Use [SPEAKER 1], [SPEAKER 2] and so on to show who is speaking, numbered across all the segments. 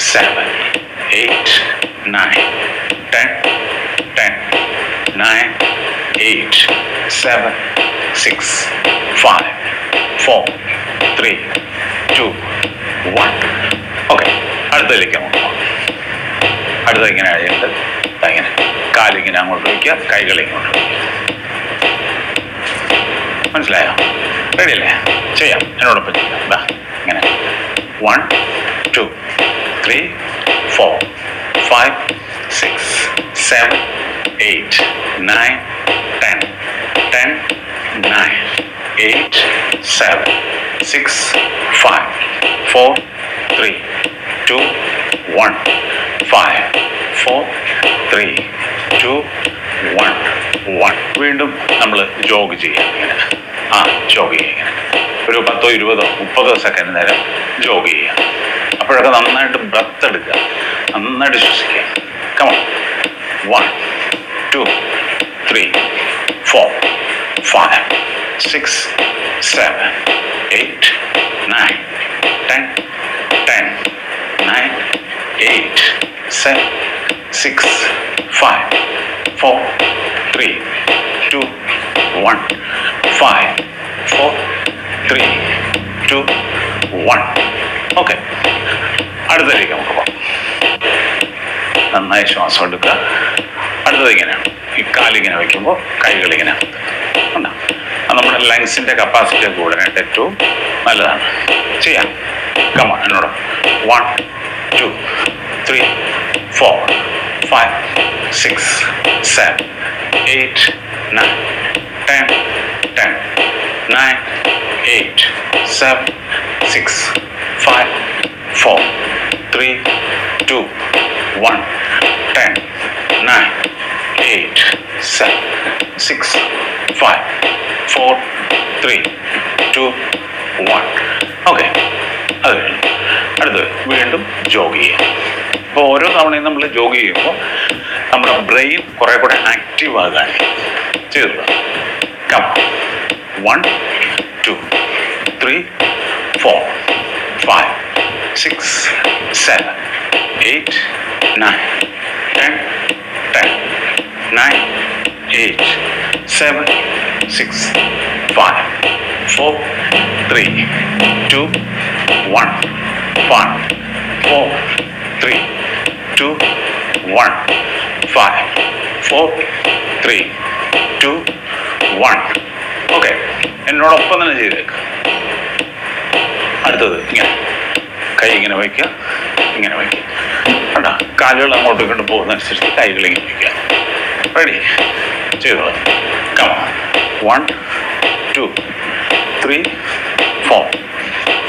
[SPEAKER 1] seven, eight, nine, ten, ten, nine, eight, seven, six, five, four, three, two, one. Okay അടുത്തതിലേക്ക് നമുക്ക് അടുത്ത ഇങ്ങനെ കഴിയുന്നത് ഇങ്ങനെ കാലിങ്ങനെ അങ്ങോട്ട് വയ്ക്കുക കൈകൾ ഇങ്ങോട്ട് മനസ്സിലായോ? റെഡിയല്ലേ ചെയ്യാം. എന്നോടൊപ്പം ചെയ്യാം. ഇങ്ങനെ. One two three four five six seven eight nine ten ten nine eight seven six five four three two one five four three two one one വീണ്ടും നമ്മൾ ജോഗ് ചെയ്യാം ഇങ്ങനെ. ആ ജോഗ് ചെയ്യുക ഒരു പത്തോ ഇരുപതോ മുപ്പതോ സെക്കൻഡ് നേരം ജോഗ് ചെയ്യുക അപ്പോഴൊക്കെ നന്നായിട്ട് ബ്രത്ത് എടുക്കുക. നന്നായിട്ട് ശ്വസിക്കുക. Come on one two three four five six seven eight nine ten ten nine eight seven six five four three two one five four three two one okay അടുത്തതിലേക്ക് നമുക്ക് പോകാം. നന്നായി ശ്വാസം എടുക്കുക. അടുത്തത് ഇങ്ങനെയാണ് ഈ കാലിങ്ങനെ വയ്ക്കുമ്പോൾ കൈകളിങ്ങനെ ഉണ്ടാവും നമ്മുടെ ലങ്സിന്റെ കപ്പാസിറ്റി കൂടാനായിട്ട് ഏറ്റവും നല്ലതാണ്. ചെയ്യാം. കമ എന്നോട്. One two three four five six seven eight nine ten ten nine eight seven six five four three two one ten nine eight seven six five four three two one okay അത് കഴിഞ്ഞു. അടുത്ത് വീണ്ടും jog ചെയ്യുക. അപ്പോൾ ഓരോ തവണയും നമ്മൾ ജോഗ് ചെയ്യുമ്പോൾ നമ്മുടെ ബ്രെയിൻ കുറേ കൂടെ ആക്റ്റീവ് ആകാൻ ചെയ്തു. Come one two three four five six seven eight nine ten ten nine eight seven six five four three two one one four three two one five four three two one okay എന്നോടൊപ്പം തന്നെ ചെയ്തേക്ക്. അടുത്തത് ഇങ്ങനെ. കൈ ഇങ്ങനെ വയ്ക്കുക ഇങ്ങനെ വയ്ക്കുക. കണ്ടോ? കാലുകൾ അങ്ങോട്ടും ഇങ്ങോട്ടും പോകുന്നതനുസരിച്ച് കൈകൾ ഇങ്ങനെ വയ്ക്കുക. റെഡി ചെയ്തോ come one two three four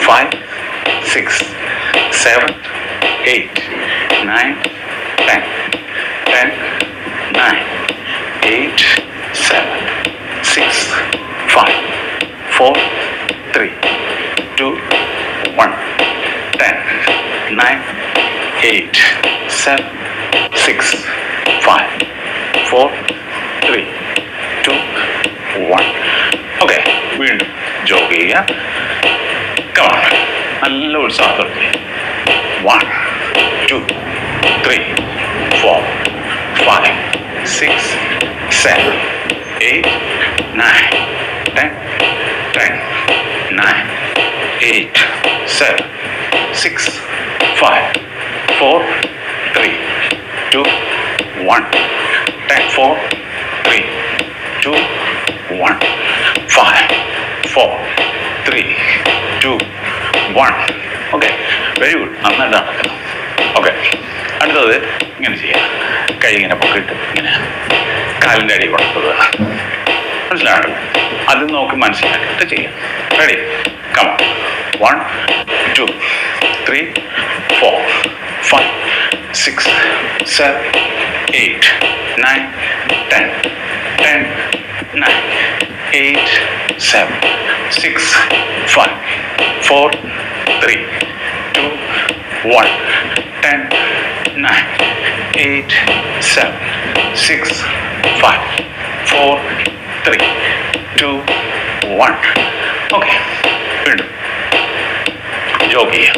[SPEAKER 1] five six seven eight nine ten ten nine eight seven six five four three two one ten nine eight seven six five four three two one okay വീണ്ടും jog ചെയ്യുക. Come on നല്ല ഉത്സാഹത്തോടെ one two three four five six seven eight nine ten ten nine eight seven six five four three two one ten four three two one five four three two one okay very good നന്നായിട്ട് നടക്കണം okay അടുത്തത് ഇങ്ങനെ ചെയ്യാം. കൈ ഇങ്ങനെ പൊക്കിട്ട് ഇങ്ങനെ കാലിന്റെ അടി കൊടുത്തത് മനസ്സിലാണല്ലോ അത് നോക്കി മനസ്സിലാക്കിയിട്ട് ചെയ്യാം. Ready come one two three four five six seven eight nine ten ten nine eight seven six five four three two one ten nine eight seven six five four three two one okay വീണ്ടും. Jog ചെയ്യാം.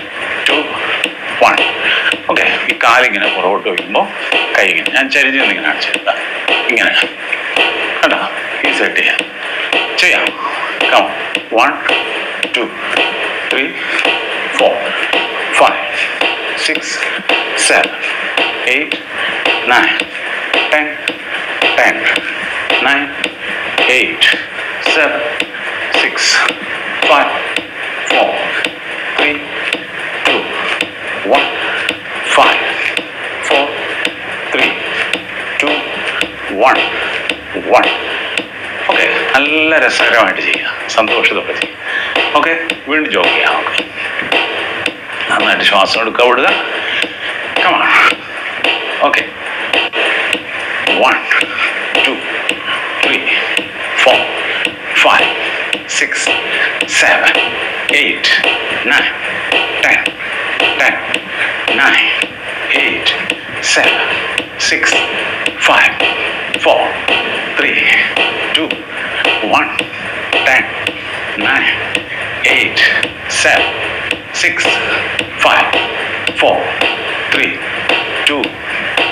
[SPEAKER 1] Two one okay ഈ കാലിങ്ങനെ പുറകോട്ട് വയ്ക്കുമ്പോൾ കൈ ഇങ്ങനെ ഞാൻ ചരിഞ്ഞ് ഇങ്ങനെ കാണിച്ചിരുന്ന ഇങ്ങനെ. കണ്ടോ? ഈ സെറ്റ് ചെയ്യാം. ചെയ്യാം. Come one two three four five six seven eight nine ten ten nine eight seven six five one five, four, three, two, one, one. Okay നല്ല രസകരമായിട്ട് ചെയ്യുക. സന്തോഷത്തോടെ ചെയ്യുക. ഓക്കെ വീണ്ടും ജോബ് ചെയ്യാം. ഓക്കെ നന്നായിട്ട് ശ്വാസം എടുക്കുക വിടുക okay one seven six five four three two one ten nine eight seven six five four three two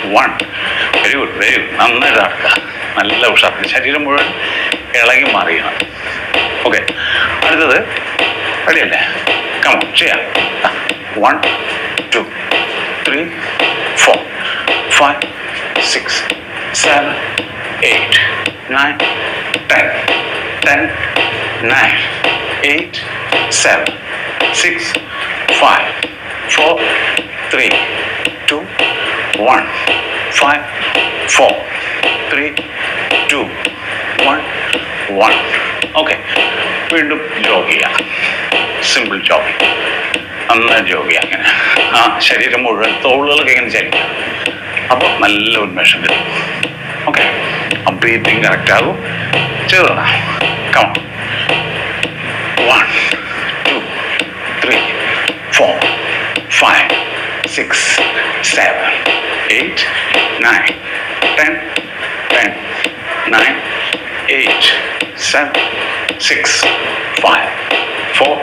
[SPEAKER 1] one very good very good. നന്നായിട്ട് നടക്കുക. നല്ല ഉഷാർ. ശരീരം മുഴുവൻ ഇളകി മാറിയണം. ഓക്കെ. അടുത്തത് റെഡിയല്ലേ? കമോ ചെയ്യാം. One two three five six seven eight nine ten ten nine eight seven six five four three two one five four three two one one okay വീണ്ടും ജോഗ് ചെയ്യാം. സിമ്പിൾ ജോഗ് നന്നായി ജോഗ് ചെയ്യാം. അങ്ങനെ. ആ ശരീരം മുഴുവൻ തോളുകളൊക്കെ ഇങ്ങനെ ചലിക്കാം. അപ്പോൾ നല്ല ഉന്മേഷം കിട്ടും. ഓക്കെ ആ ബ്രീത്തിങ് കറക്റ്റ് ആകും ചെയ്തോടാ come one two three four five six seven eight nine ten ten nine eight seven six five four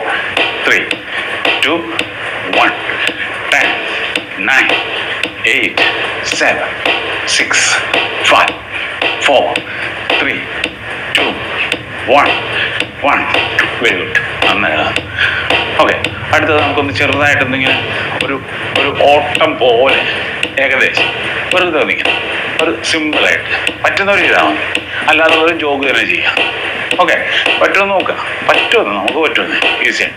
[SPEAKER 1] three two one ten nine eight seven six five four three two one one very good നന്നായി. Okay അടുത്തത് നമുക്കൊന്ന് ചെറുതായിട്ട് എന്തെങ്കിലും ഒരു ഒരു ഓട്ടം പോലെ ഏകദേശം വെറുതെ ഒന്നിങ്ങനെ ഒരു സിമ്പിളായിട്ട് പറ്റുന്നവർ ചെയ്താൽ മതി. അല്ലാതെ ഒരു ജോഗ് തന്നെ ചെയ്യാം. ഓക്കെ പറ്റുമെന്ന് നോക്കുക പറ്റുമെന്ന് നമുക്ക് പറ്റുമെന്ന്. ഈസിയാണ്